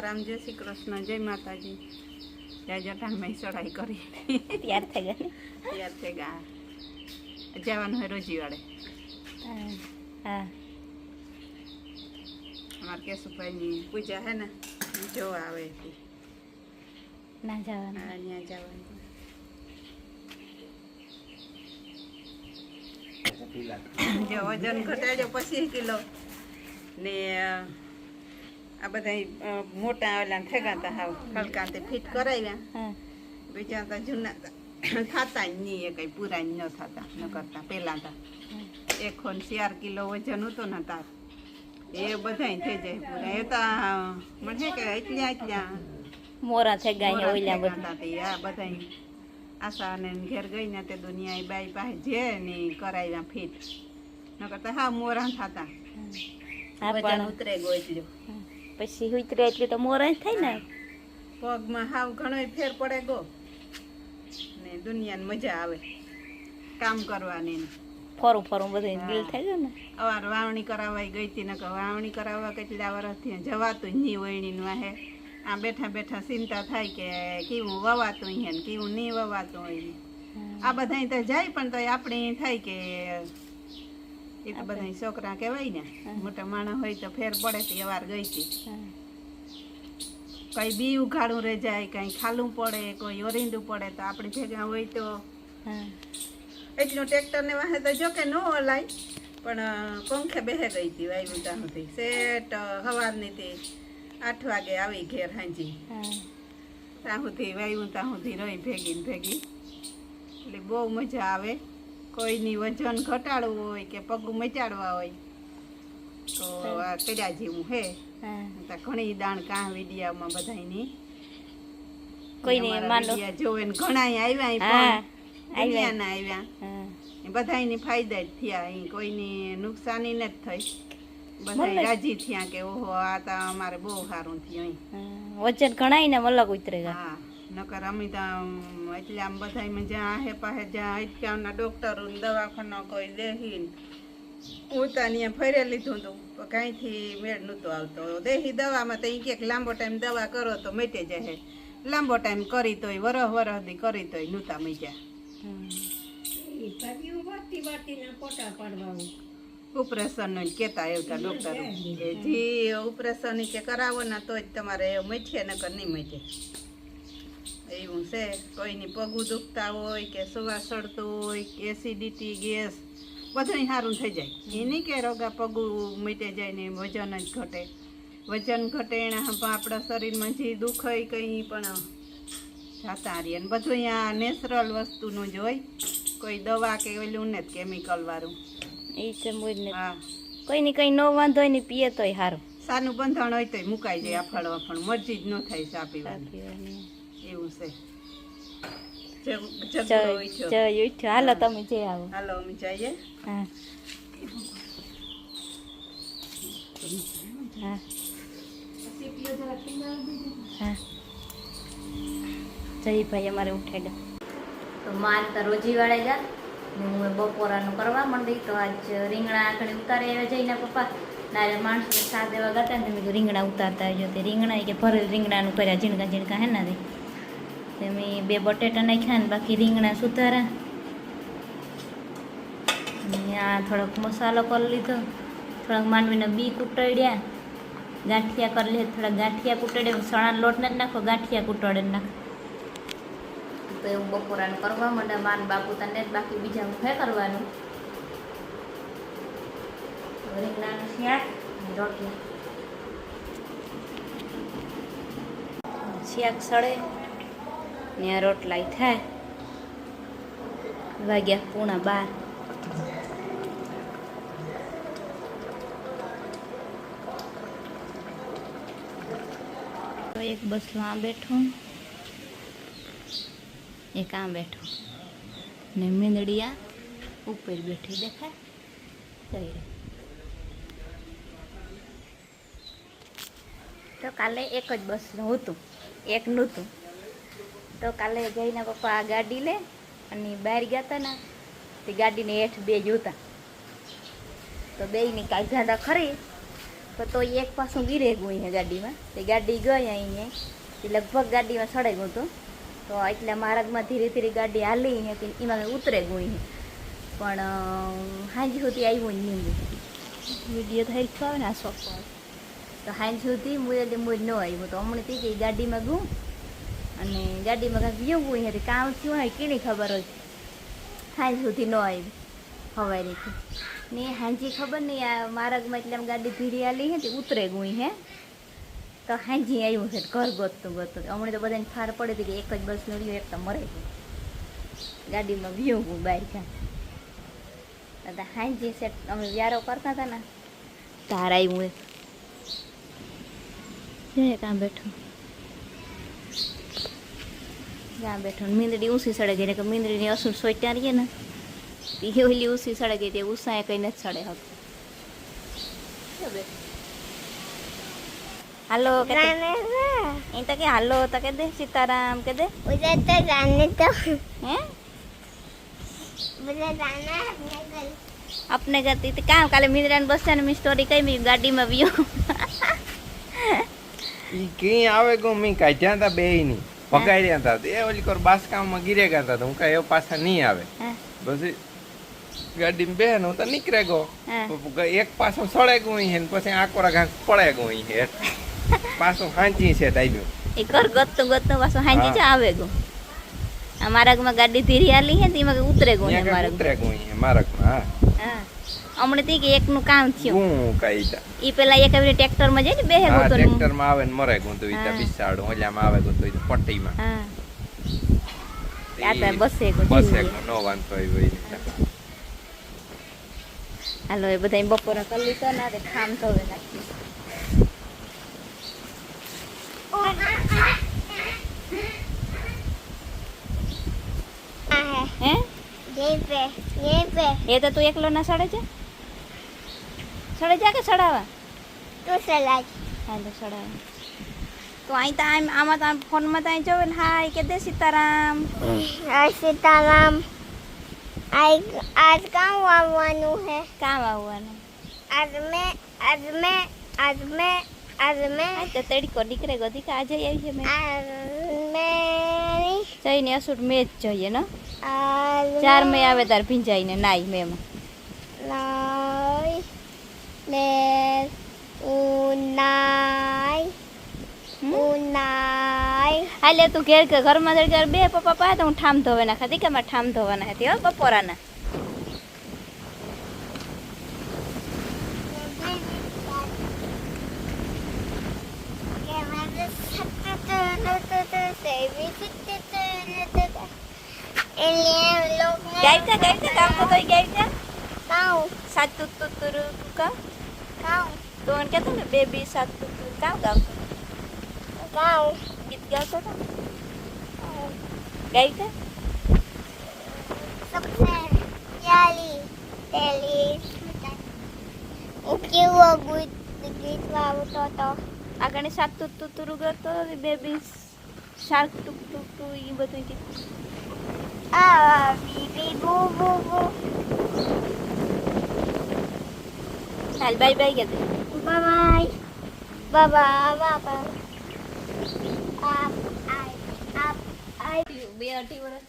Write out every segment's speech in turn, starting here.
સીતારામ જય શ્રી કૃષ્ણ જય માતાજી. જય જટામાં ચડાઈ કરી. તૈયાર થઈ ગયા તૈયાર થઈ ગયા. જવાનું હોય રોજી વાળે હા. હા. અમારા કેશુભાઈની પૂજા હે ને જોવા આવે ના જવાનું. ત્યાં જવાનું. જો વજન ઘટાડ્યો પછી કિલો. ને આ બધા મોટા આવેલા ઠેગા હતા હાવ. હલકા તે ફિટ કરાવ્યા. બીજા તો જૂના થતા જ નહીં એ કંઈ પૂરા ન થતા ન કરતા પહેલા તો એક ખોન ચાર કિલો વજન હતું ને તાર. એ બધા થઈ જાય પૂરા એ તો મને કે એટલા એટલા મોરા થઈ ગયા મોરા બધું. આ બધા આશા ને ઘેર ગઈ ને તે દુનિયા બાઈ પાસે જે ને કરાવ્યા ફિટ. ન કરતા હા મોરા થતા. ઉતરે હા. પછી ઉતરે એટલે તો મોરા થાય ને. પગમાં હાવ ઘણો ફેર પડે ગો. ને દુનિયાને મજા આવે. કામ કરવાની ફરું ફરું બધું હા. દિલ થઈ ગયું ને. અવાર વાવણી કરાવવાય ગઈ હતી નકર વાવણી કરાવવા કેટલા વર્ષથી જવાતું નહીં વહીણીનું આહે આ બેઠા બેઠા ચિંતા થાય કે કેવું વવાતું ને કેવું નહીં વવાતું હોય આ બધા તો જાય પણ તો આપણે થાય કે એ તો બધા છોકરા કહેવાય ને મોટા માણસ હોય તો ફેર પડે તો અવાર ગઈ હતી. કઈ બી ઉઘાડું રહી જાય કઈ ખાલું પડે કોઈ ઓરિંદું પડે તો આપણે ભેગા હોય તો. એટલું ટ્રેક્ટર ને વાહે તો જો કે ન ઓલાય પણ પંખે બેહે ગઈ હતી વાયુ ત્યાં સુધી. સેટ સવારની થી આઠ વાગે આવી ઘેર હાંજી. ત્યાં સુધી વાયુ ત્યાં સુધી રહી ભેગી ભેગી. એટલે બહુ મજા આવે. કોઈની વજન ઘટાડવું હોય કે પગ મચાડવા હોય તો આ કર્યા જેવું હે. ઘણી દાણ કાં વિડિયામાં બધાની કોઈને માનો. જોવે ને ઘણાય આવ્યા ઈ ના આવ્યા. બધાની ફાયદા જ થયા. અહીં કોઈની નુકસાની ન થઈ. બધા રાજી થયા કે ઓહો આ તો અમારે બહુ સારું થયું વજન ઘણાય ને અલગ ઉતરે હા. નકર અમે તો એટલે આમ બધા જ્યાં આહે પાસે જ્યાં અટકાવના ડોક્ટરો દવાખાનો કોઈ દેહી હું તો અહીંયા ફરે લીધું હતું કાંઈથી મેળ નહોતો આવતો. દેહી દવામાં તો એ ક્યાંક લાંબો ટાઈમ દવા કરો તો મેટે જાય લાંબો ટાઈમ કરી તોય વરહ વરહથી કરી તોય નહોતા મજા ઓપરેશનનું કેતા એવતા ડોક્ટર જે ઓપરેશન કે કરાવો ને તો જ તમારે મઠીએ નકર નહીં મચે એવું છે. કોઈની પગું દુખતા હોય કે સુવા સડતું હોય કે એસિડિટી ગેસ બધું સારું થઈ જાય. એ નહીં કે રોગા પગું મીટે જાય ને વજન જ ઘટે. વજન ઘટે એના આપણા શરીરમાં જે દુઃખ હોય કંઈ પણ જાતા રહીએ ને બધું અહીંયા નેચરલ વસ્તુનું જ હોય. કોઈ દવા કે ઓલું ને કેમિકલ વાળું. એ છે ને. હા. કોઈ ની કઈ નો વાંધો હોય ને પીએ તોય સારું સાનું બંધાણ હોય તોય મુકાઈ જાય આ વફળ મરજી જ ન થાય સાપી એવું છે. જય ઉઠ્યો હાલો તમે જઈ આવો. હાલો અમે જઈએ. હા. હા. હા. જયભાઈ અમારે ઉઠે ગયા તો માન તો રોજી વાળે જા હું બપોરાનું કરવા માંડી તો આજ રીંગણા આખડી ઉતારી આવ્યા જઈને પપ્પા. નારે માણસો સાત દેવા ગાતા ને તમે રીંગણા ઉતારતા આવ્યો તે રીંગણા કે ભરેલ રીંગણાનું કર્યા ઝીણકા ઝીણકા હે ને મેં બે બટેટા નાખ્યા ને બાકી રીંગણા સુધારા આ થોડોક મસાલો કરી લીધો. થોડાક માંડવીના બી કૂટડ્યા ગાંઠિયા કરી લીધા થોડા ગાંઠિયા કૂટડે સણા લોટ જ નાખો, ગાંઠિયા કૂટડે નાખો. તો એવું બપોરાનું કરવા માંડ્યા માન બાપુ તને બાકી બીજા હું કરવાનું. રીંગણાનું શાક રોટલા. શાક સળે ને આ રોટલાય થાય. વાગ્યા પૂણા બાર. તો એક બસલો આ બેઠું. એક આ બેઠું. ને મીંદડી આ ઉપર બેઠી દેખાય. જઈ રહી તો કાલે એક જ બસનું હતું. એક નહોતું. તો કાલે જઈને પપ્પા આ ગાડી લે અને બહાર ગયા હતા ને તે ગાડીને હેઠ બે જોતા તો. બેયની કાંઈ જ્યાદા ખરી પણ તો એક પાછું ગીરે ગયું અહીંયા ગાડીમાં. તે ગાડી ગઈ અહીંયા. તે લગભગ ગાડીમાં સડે ગયું હતું. તો એટલે માર્ગમાં ધીરે ધીરે ગાડી હાલી હે એમાં ઉતરે ગયું પણ સાંજ સુધી આવ્યું જ નહીં. વીડિયો તો હેલ્પ આવે ને આ શોખ તો હાંજ સુધી મુજબ એટલે મુએ ન આવ્યું. તો હમણાં તે ગાડીમાં ગયું. અને ગાડીમાં કાંઈક વ્યવું હોય હતી કામ થયું હોય કેની ખબર હોય? સાંજ સુધી ન આવી હવારીથી ને હાંજી ખબર નહીં, આ માર્ગમાં એટલે આમ ગાડી ધીરી આલી હે તે ઉતરે ગુઈ હે. તો હાંજી આવ્યું છે ઘર ગોતતું ગોતતું. હમણાં તો બધાને ફાર પડે હતી કે એક જ બસ નડ્યું, એક તો મરે ગયું. ગાડીમાં વ્યવું ગયું બહાર કાં તો હાંજી સેટ અમે વ્યારો કરતા હતા ને તાર આવ્યું એ જોઈએ કાં બેઠું ત્યાં બેઠો મીંદડી ઊંસી સડે ગઈ કે મીંદડીની અસુર સોચ્યા રહીએ ને એ ઓલી ઊંસી સડે ગઈ તે ઉસાએ કંઈ નથી સડે હક હાલો એ તો? કે હાલો તો કે દે સીતારામ કે દે? તો જાને તો હે? આપણે કરતી તો કામ કાલે મિંદરાને બસ ને મેં સ્ટોરી કહી મેં ગાડીમાં વ્યો. ઈ ક્યાં આવે ગો? મેં કાઢ્યા હતા બેયની ની પગાડ્યા હતા. એ ઓલી કોર બાસકામમાં ગીરે ગયા હતા. હું કાંઈ એ પાછા નહીં આવે. પછી ગાડીમાં બે હું તો નીકળે ગો. એક પાછો સળે ગયું હે પછી આકોરા ઘાસ પડે ગયું હે. પાછું હાંચી છે ટાઈબ્યું એ કર ગતું ગતું પાછું હાંચી છે આવે ગો આ માર્ગમાં ગાડી ધીરી આલી હે તેમાં ઉતરે ગયું ને ઉતરે ગયું હા. હા. હમણાં થી કે એકનું કામ થયું હું કઈ તા ઈ પેલા એક એવી ટ્રેક્ટર માં જાય ને બેહે હા ગોતો ટ્રેક્ટર માં આવે ને મરે ગયું તો ઈ હા. બિસાડું ઓલામાં આવે ગયું તો ઈ તો પટ્ટીમાં હા આ તો બસે ગો બસ જિંદગી. એક નો વાંધો આવ્યો ઈ રીતે. હાલો એ બધા બપોરા કરી લીધા ને તે ખામ તો હવે નાખી है હે यहीं पे यहीं पे એ તો તું એકલો ના સડે છે સડાઈ જા કે સડાવા? તો સડાઈ હા તો સડાવા તો અહીં તો આમ આમાં તો આમ ફોનમાં તો અહીં જોવે ને હાય કે દે સીતારામ. હાય સીતારામ. આજ આજ કામ આવવાનું હે. કામ આવવાનું. આજ મેં આજ મેં આજ મેં આજ મેં તો તડકો નીકળે ગોધિકા આજે આવી છે મેં. મેં જઈને અસુટ મેં જ જોઈએ ને? ચાર મેં આવે તાર ભીંજાઈને નાઈ મેમાં ના Le Unai? Unai. હાલે તું ઘેર કે ઘરમાં જઈ ઘર બે પપ્પા પાસે તો હું ઠામ ધોવાના ખાતી કે મારે ઠામ ધોવાના હતી હો બપોરાના. ગાયતા ગાયતા કામ તો તોય ગાયતા Kau, સાત તું તું તું કા? કાઉ તો મને કહેતો ને બેબી સાત કામ ગાવતો કાઉ ગીત ગાવતો હતો ગાઈ તે સપને યાલી તેલી ઉકેવો ગીત ગીત વાવતો હતો આગળ સાત તું તું તું ગતો બેબી શાર્ક ટુક ટુક ટુ એ બધું કીધું આ બીબી બુ બુ બુ હાલ બાય બાય કે બાય બાય બાબા બાબા આપ આઈ આપ બે અઢી વર્ષ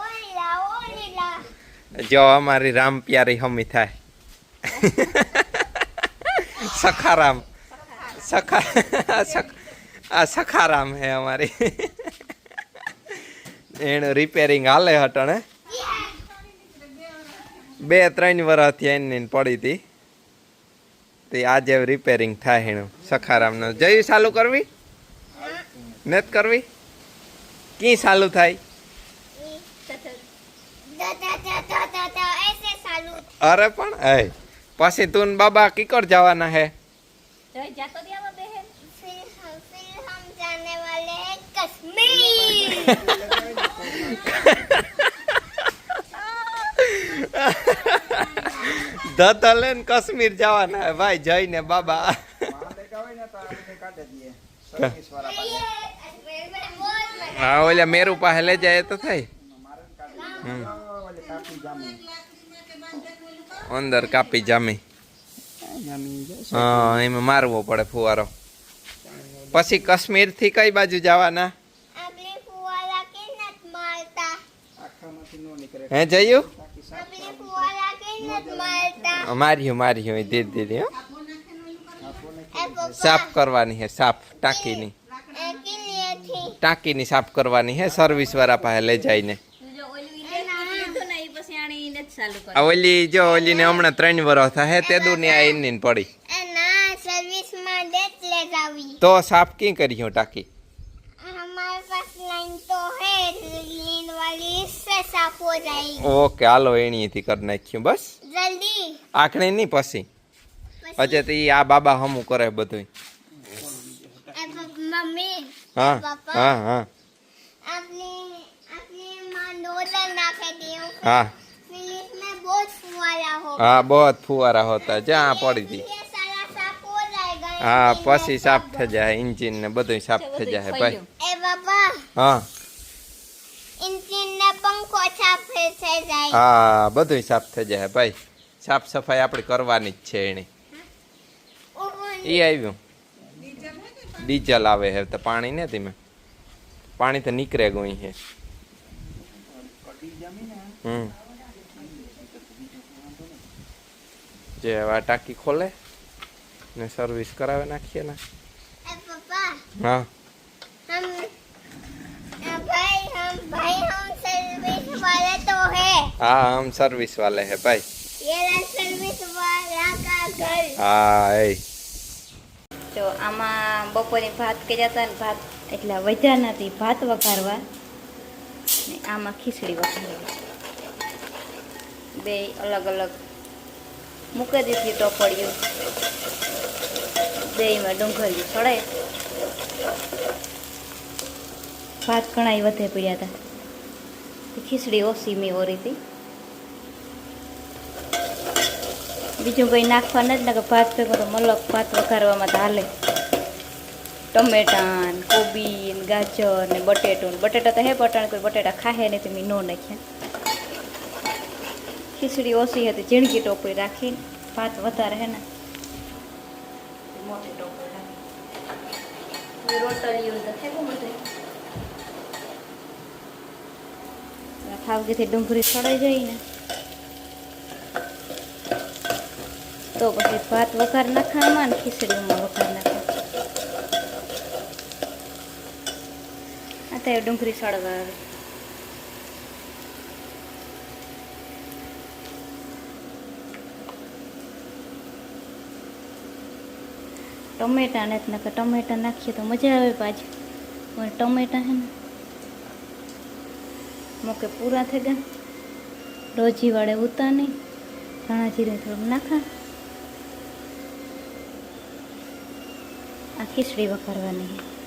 ઓલા ઓલા જો અમારી રામ પ્યારી હમી થાય. સખારામ. સખા આ સખારામ હે અમારી. એનું રિપેરિંગ હાલે હટણે. બે ત્રણ વર્ષથી એની પડી હતી. તે આજે રિપેરિંગ થાય એનું સખારામનો જઈ ચાલુ કરવી નત કરવી કી ચાલુ થાય અરે પણ હે પછી તું બાબા કીકર જવાના હે કશ્મીર ધતા લઈને કાશ્મીર જવાના ભાઈ જઈને બાબા. હા ઓલા મેરુ પાસે લઈ જાય તો થાય. અંદર કાપી જામી. હા એમાં મારવો પડે ફુવારો. પછી કાશ્મીરથી કઈ બાજુ જવાના? હે જયું? આપણે ફુવારા કે નત મારતા માર્યું માર્યું એ ધીરે ધીરે હો. એ પપ્પા સાફ કરવાની હે સાફ ટાંકીની એ કિલ્લેથી ટાંકીની સાફ કરવાની હે સર્વિસ વાળા પાસે લઈ જઈને તું જો ઓલું ઇલેક્ટ્રિક લીધું ને એ પછી આણે ઈ નથી ચાલુ આ કર્યું ઓલી જો ઓલીને હમણાં ત્રણ વર્ષ થાય તે દૂરની આ એની ને પડી એ ના સર્વિસમાં ડેટ લે જાવી તો સાફ કી કરી હું ટાંકી ओ क्या लो थी करने क्यों बस? जल्दी। आखने नहीं पसी? अच्छे तो ये आ बाबा हम करे बद हाँ, हाँ, हाँ। बहुत फुआरा होता जहाँ पड़ी थी। हाँ पसी साफ़ थे जाए इंजिन ने बद साफ़ थे जाए भाई। हाँ। હા બધું સાફ થઈ જાય ભાઈ સાફ સફાઈ આપણે કરવાની જ છે એની એ આવ્યું ડીઝલ આવે હે તો પાણી ને તમે પાણી તો નીકળે ગયું છે હમ જે આ ટાંકી ખોલે ને સર્વિસ કરાવે નાખીએ ને હા ભાઈ ભાઈ हम ए, भाई हम भाई हम सर्विस वाले तो है હા આમ સર્વિસ વાલે હે ભાઈ ये रहा सर्विस वाला का घर હા એ તો આમાં બપોરે ભાત કર્યા હતા ને ભાત એટલે વધ્યા નથી ભાત વઘારવા ને આમાં ખીચડી વઘારવી બે અલગ અલગ મૂકી દીધી ટોપડીઓ બેમાં ડુંગળીઓ ચડે ભાત ઘણા વધે પડ્યા હતા તો ખીચડી ઓછી મેં ઓરી હતી. બીજું કંઈ નાખવા નથી ને કે ભાત ભેગો મલક ભાત વઘારવામાં તો હાલે. ટમેટા કોબી ને ગાજર ને બટેટું બટેટા તો હે બટાણ કોઈ બટેટા ખાહે નહીં તો મેં નો નાખ્યા. ખીચડી ઓછી હતી, ઝીણકી ટોપરી રાખી ભાત વધારે હે ને. મોટી ટોપરી રોટલીઓ તો થઈ ગયું ખાવગીથી ડુંગળી છોડાઈ જાય ને તો પછી ભાત વઘાર નાખવામાં ને ખીચડીમાં વઘાર નાખવા અત્યારે ડુંગળી સળવા આવે. ટમેટા ને નાખે ટમેટા નાખીએ તો મજા આવે પાછી. પણ ટમેટા હે ને મોકે પૂરા થઈ ગયા. રોજી વાળે ઉતા ધાણા જીરે થોડુંક નાખા. આ ખીચડી વઘારવાની છે.